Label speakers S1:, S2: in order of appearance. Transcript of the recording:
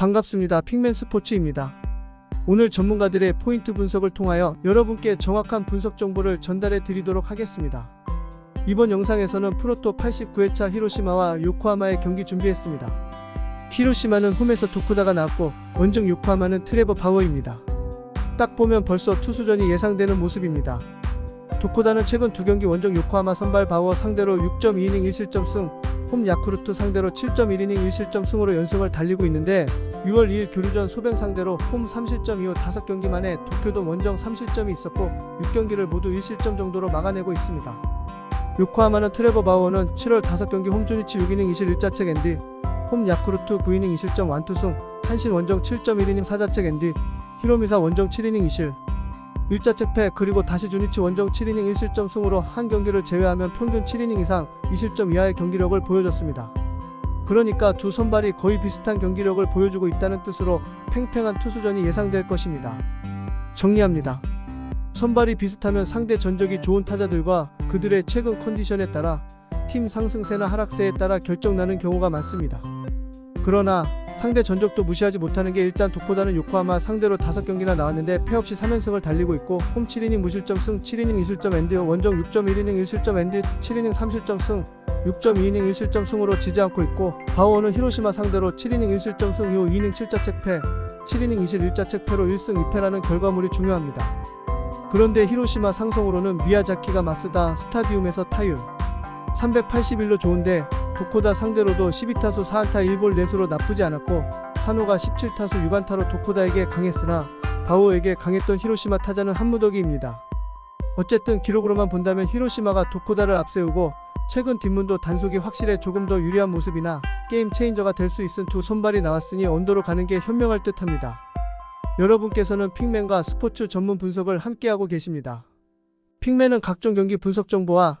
S1: 반갑습니다. 핑맨 스포츠입니다. 오늘 전문가들의 포인트 분석을 통하여 여러분께 정확한 분석 정보를 전달해 드리도록 하겠습니다. 이번 영상에서는 프로토 89회차 히로시마와 요코하마의 경기 준비했습니다. 히로시마는 홈에서 도쿠다가 나왔고 원정 요코하마는 트레버 바워입니다. 딱 보면 벌써 투수전이 예상되는 모습입니다. 도코다는 최근 두 경기 원정 요코하마 선발 바워 상대로 6.2이닝 1실점 승, 홈 야쿠르트 상대로 7.1이닝 1실점 승으로 연승을 달리고 있는데 6월 2일 교류전 소뱅 상대로 홈 3실점 이후 5경기 만에 도쿄돔 원정 3실점이 있었고 6경기를 모두 1실점 정도로 막아내고 있습니다. 요코하마는 트레버 바워는 7월 5경기 홈주니치 6이닝 2실 1자책 엔디, 홈 야쿠르트 9이닝 2실점 완투승, 한신 원정 7.1이닝 4자책 엔디, 히로미사 원정 7이닝 2실, 1자책 패 그리고 다시 주니치 원정 7이닝 1실점 승으로 한 경기를 제외하면 평균 7이닝 이상 2실점 이하의 경기력을 보여줬습니다. 그러니까 두 선발이 거의 비슷한 경기력을 보여주고 있다는 뜻으로 팽팽한 투수전이 예상될 것입니다. 정리합니다. 선발이 비슷하면 상대 전적이 좋은 타자들과 그들의 최근 컨디션에 따라 팀 상승세나 하락세에 따라 결정나는 경우가 많습니다. 그러나 상대 전적도 무시하지 못하는 게 일단 도코다는 요코하마 상대로 5경기나 나왔는데 패 없이 3연승을 달리고 있고 홈 7이닝 무실점 승 7이닝 2실점 엔드 원정 6.1이닝 1실점 엔드 7이닝 3실점 승 6.2이닝 1실점 승으로 지지 않고 있고 바오는 히로시마 상대로 7이닝 1실점 승 이후 2이닝 7자책 패 7이닝 2실 1자책 패로 1승 2패라는 결과물이 중요합니다. 그런데 히로시마 상성으로는 미야자키가 마스다 스타디움에서 타율 381로 좋은데 도코다 상대로도 12타수 4안타 1볼 내수로 나쁘지 않았고 산호가 17타수 6안타로 도코다에게 강했으나 바오에게 강했던 히로시마 타자는 한무더기입니다. 어쨌든 기록으로만 본다면 히로시마가 도코다를 앞세우고 최근 뒷문도 단속이 확실해 조금 더 유리한 모습이나 게임 체인저가 될 수 있은 두 손발이 나왔으니 언더로 가는 게 현명할 듯합니다. 여러분께서는 핑맨과 스포츠 전문 분석을 함께하고 계십니다. 핑맨은 각종 경기 분석 정보와